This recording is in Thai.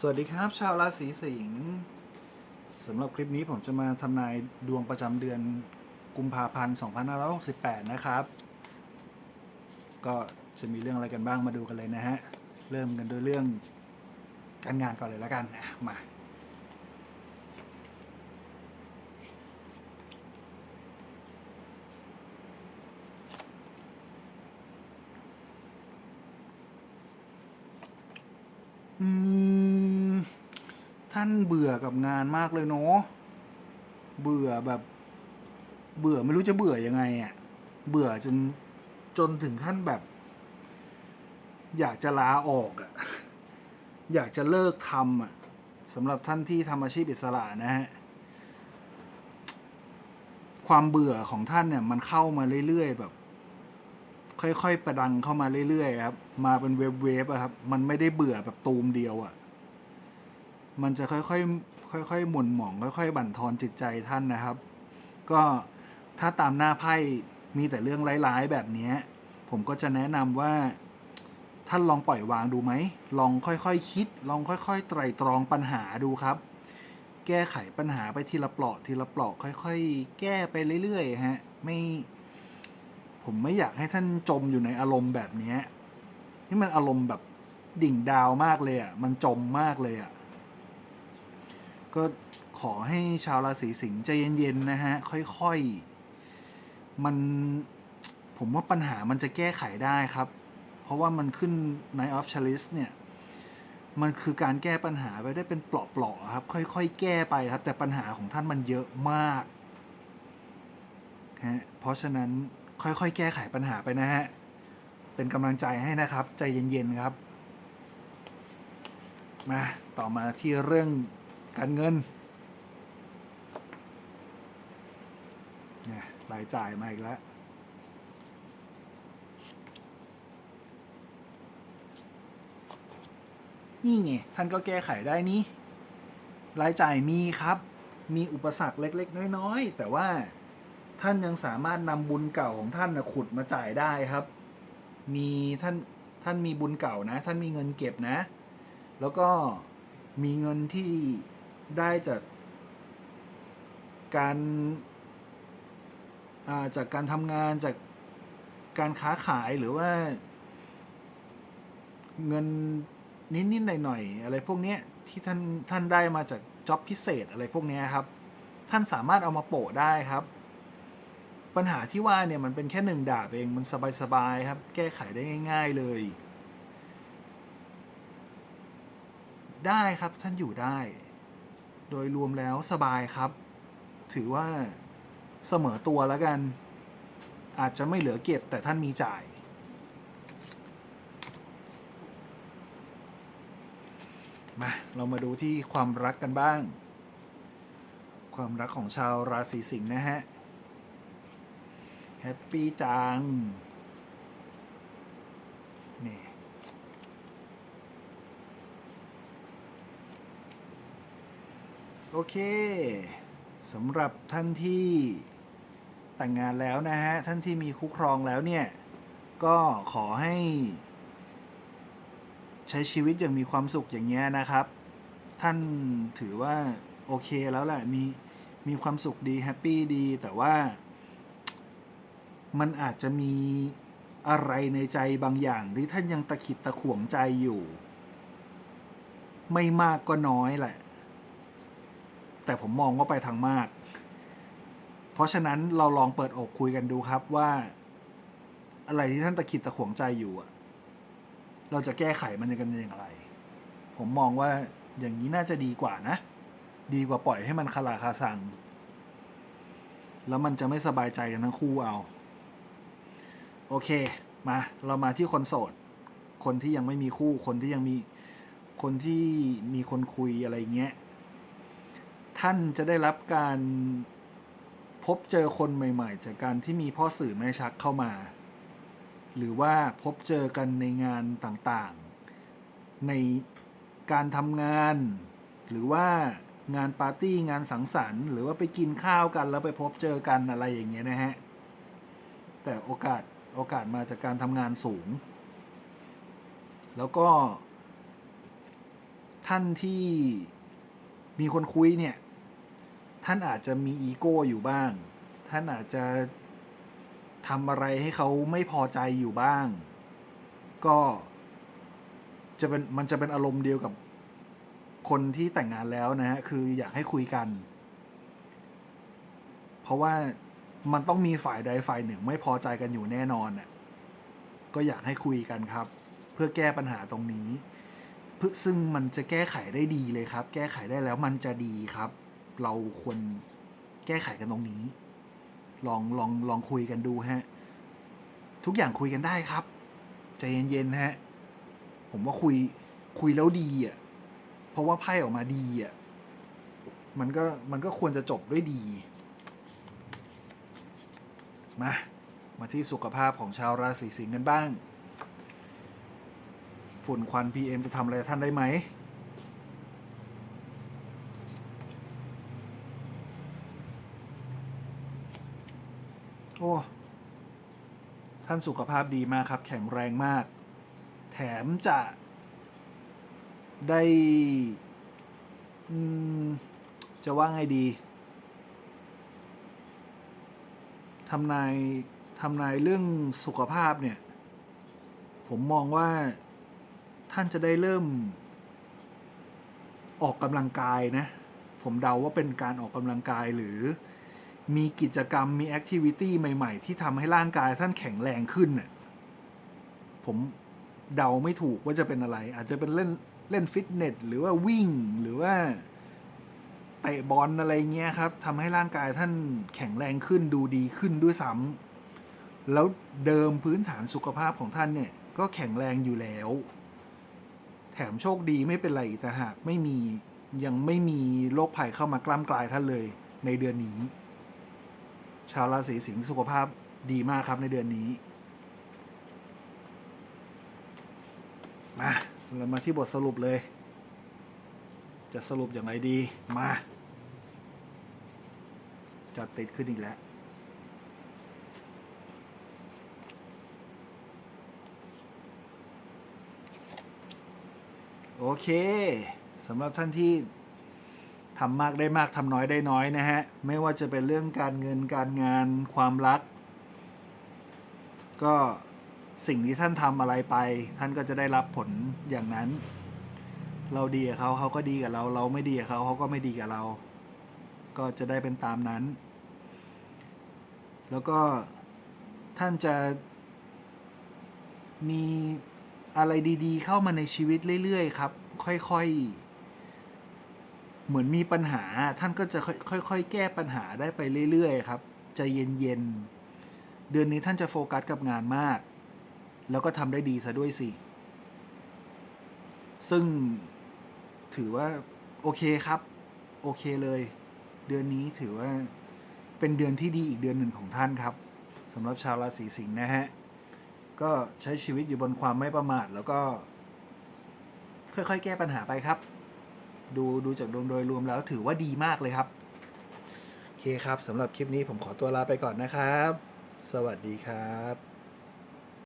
สวัสดีครับ ชาวราศีสิงห์สำหรับคลิปนี้ผมจะมาทำนายดวงประจำเดือนกุมภาพันธ์ 2568 นะครับ ก็จะมีเรื่องอะไรกันบ้างมาดูกันเลยนะฮะ เริ่มกันด้วยเรื่องการงานก่อนเลยแล้วกันมาอืม นเบื่อกับงานมากเลยเนาะเบื่อแบบ เบื่อไม่รู้จะเบื่อยังไงอะ่ะ เบื่อจนจนถึงขั้นแบบ อยากจะลาออกอะ่ะ อยากจะเลิกทำอะสำหรับท่านที่ทำอาชีพอิสระนะฮะความเบื่อของท่านเนี่ย มันเข้ามาเรื่อยๆแบบ ค่อยๆประดังเข้ามาเรื่อยๆครับ มาเป็นเวฟเวฟอะครับ มันไม่ได้เบื่อแบบตูมเดียวอะ มันจะค่อยๆค่อยๆหม่นหมอง ค่อย ๆ บั่นทอนจิตใจท่านนะครับ ก็ถ้าตามหน้าไพ่มีแต่เรื่องร้ายๆแบบนี้ผมก็จะแนะนำว่าท่านลองปล่อยวางดูไหม ลองค่อยๆคคิด ลองค่อยๆ ไตรตรองปัญหาดูครับ แก้ไขปัญหาไปทีละเปลาะทีละเปลาะค่อยๆ แก้ไปเรื่อยๆ ฮะ ไม่ ผมไม่อยากให้ท่านจมอยู่ในอารมณ์แบบนี้ นี่มันอารมณ์แบบดิ่งดาวมากเลยอะ มันจมมากเลยอะ ก็ขอให้ชาวราศีสิงห์ใจเย็นๆนะฮะ ค่อยๆ มันผมว่าปัญหามันจะแก้ไขได้ครับ เพราะว่ามันขึ้น Night of Chalice เนี่ย มันคือการแก้ปัญหาไปได้เป็นเปลาะๆครับ ค่อยๆ แก้ไปครับ แต่ปัญหาของท่านมันเยอะมากฮะเพราะฉะนั้นค่อยๆ แก้ไขปัญหาไปนะฮะ เป็นกำลังใจให้นะครับ ใจเย็นๆ ครับ มา ต่อมาที่เรื่อง การเงินเนี่ยรายจ่ายมาอีกแล้วนี่ไงท่านก็แก้ไขได้นี่รายจ่ายมีครับ มีอุปสรรคเล็ก ๆ น้อย ๆ แต่ว่าท่านยังสามารถนำบุญเก่าของท่านนะขุดมาจ่ายได้ครับ มีท่านท่านมีบุญเก่านะ ท่านมีเงินเก็บนะ แล้วก็มีเงินที่ ได้จากการาจากการทำงานจากการค้าขายหรือว่า เงินนิดๆหน่อยๆอะไรพวกนี้ที่ท่านท่านได้มาจากจ็อบพิเศษอะไรพวกนี้ครับ ท่านสามารถเอามาโปะได้ครับ ปัญหาที่ว่าเนี่ยมันเป็นแค่หนึ่งดาบเองมันสบายๆครับ แก้ไขได้ง่าย ๆเลย ได้ครับท่านอยู่ได้ โดยรวมแล้วสบายครับ ถือว่าเสมอตัวแล้วกัน อาจจะไม่เหลือเก็บแต่ท่านมีจ่าย มา เรามาดูที่ความรักกันบ้าง ความรักของชาวราศีสิงห์นะฮะ แฮปปี้จัง นี่ โอเคสำหรับท่านที่แต่งงานแล้วนะฮะ ท่านที่มีคู่ครองแล้วเนี่ย ก็ขอให้ ใช้ชีวิตอย่างมีความสุขอย่างเงี้ยนะครับ ท่านถือว่าโอเคแล้วแหละมีมีความสุขดีแฮปปี้ดี แต่ว่า มันอาจจะมีอะไรในใจบางอย่างที่ท่านยังตะขิดตะขวงใจอยู่ ไม่มากก็น้อยแหละ แต่ผมมองว่าไปทางมาก เพราะฉะนั้นเราลองเปิดอกคุยกันดูครับว่า อะไรที่ท่านตะขิดตะขวงใจอยู่อะเราจะแก้ไขมันกันอย่างไร ผมมองว่าอย่างนี้น่าจะดีกว่านะ ดีกว่าปล่อยให้มันคาราคาซัง แล้วมันจะไม่สบายใจกันทั้งคู่เอา โอเค มา เรามาที่คนโสด คนที่ยังไม่มีคู่ คนที่ยังมี คนที่มีคนคุยอะไรเงี้ย ท่านจะได้รับการพบเจอคนใหม่ ๆ จากการที่มีพ่อสื่อแม่ชักเข้ามา หรือว่าพบเจอกันในงานต่างๆ ในการทำงาน หรือว่างานปาร์ตี้งานสังสรรค์ หรือว่าไปกินข้าวกันแล้วไปพบเจอกันอะไรอย่างเงี้ยนะฮะ แต่โอกาสโอกาสมาจากการทำงานสูง แล้วก็ ท่านที่มีคนคุยเนี่ย ท่านอาจจะมีอีโก้อยู่บ้าง ท่านอาจจะทำอะไรให้เขาไม่พอใจอยู่บ้าง ก็จะเป็นมันจะเป็นอารมณ์เดียวกับคนที่แต่งงานแล้วนะฮะคืออยากให้คุยกัน เพราะว่ามันต้องมีฝ่ายใดฝ่ายหนึ่งไม่พอใจกันอยู่แน่นอนน่ะก็อยากให้คุยกันครับ เพื่อแก้ปัญหาตรงนี้ซึ่งมันจะแก้ไขได้ดีเลยครับ แก้ไขได้แล้วมันจะดีครับ เราควรแก้ไขกันตรงนี้ ลองลองลองคุยกันดูฮะ ทุกอย่างคุยกันได้ครับ ใจเย็นๆฮะ ผมว่าคุยคุยแล้วดีอะ เพราะว่าไพ่ออกมาดีอะ มันก็มันก็ควรจะจบด้วยดี มา มาที่สุขภาพของชาวราศีสิงห์กันบ้าง ฝุ่นควัน PM จะทำอะไรท่านได้ไหม โอ้ท่านสุขภาพดีมากครับ แข็งแรงมาก แถมจะได้จะว่าไงดีทำนายทำนายเรื่องสุขภาพเนี่ย ผมมองว่าท่านจะได้เริ่ม ออกกำลังกายนะ ผมเดาว่าเป็นการออกกำลังกายหรือ มีกิจกรรมมีแอคทิวิตี้ใหม่ ๆ ที่ทำให้ร่างกายท่านแข็งแรงขึ้นน่ะผมเดาไม่ถูกว่าจะเป็นอะไร อาจจะเป็นเล่นเล่นฟิตเนสหรือว่าวิ่งหรือว่าเตะบอลอะไรเงี้ยครับทำให้ร่างกายท่านแข็งแรงขึ้นดูดีขึ้นด้วยซ้ำแล้วเดิมพื้นฐานสุขภาพของท่านเนี่ย ก็แข็งแรงอยู่แล้ว แถมโชคดีไม่เป็นไรแต่หากไม่มียังไม่มีโรคภัยเข้ามากล้ำกลายท่านเลยในเดือนนี้ ชาวราศีสิงห์สุขภาพดีมากครับในเดือนนี้มาเรามาที่บทสรุปเลย จะสรุปอย่างไรดี มาจะติดขึ้นอีกแล้ว โอเคสำหรับท่านที่ ทำมากได้มากทำน้อยได้น้อยนะฮะ ไม่ว่าจะเป็นเรื่องการเงินการงานความรัก ก็สิ่งที่ท่านทำอะไรไป ท่านก็จะได้รับผลอย่างนั้น เราดีกับเขาเขาก็ดีกับเรา เราไม่ดีกับเขาเขาก็ไม่ดีกับเรา ก็จะได้เป็นตามนั้น แล้วก็ท่านจะมีอะไรดี ๆ เข้ามาในชีวิตเรื่อย ๆ ครับ ค่อย ๆ เหมือนมีปัญหาท่านก็จะค่อยๆแก้ปัญหาได้ไปเรื่อยๆครับใจเย็นๆเดือนนี้ท่านจะโฟกัสกับงานมาก แล้วก็ทำได้ดีซะด้วยสิซึ่งถือว่าโอเคครับ โอเคเลย เดือนนี้ถือว่าเป็นเดือนที่ดีอีกเดือนหนึ่งของท่านครับสำหรับชาวราศีสิงห์นะฮะก็ใช้ชีวิตอยู่บนความไม่ประมาทแล้วก็ ค่อยๆ แก้ปัญหาไปครับ ดูดูจากดวงโดยรวมแล้วถือว่าดีมากเลยครับ โอเคครับสำหรับคลิปนี้ผมขอตัวลาไปก่อนนะครับ สวัสดีครับ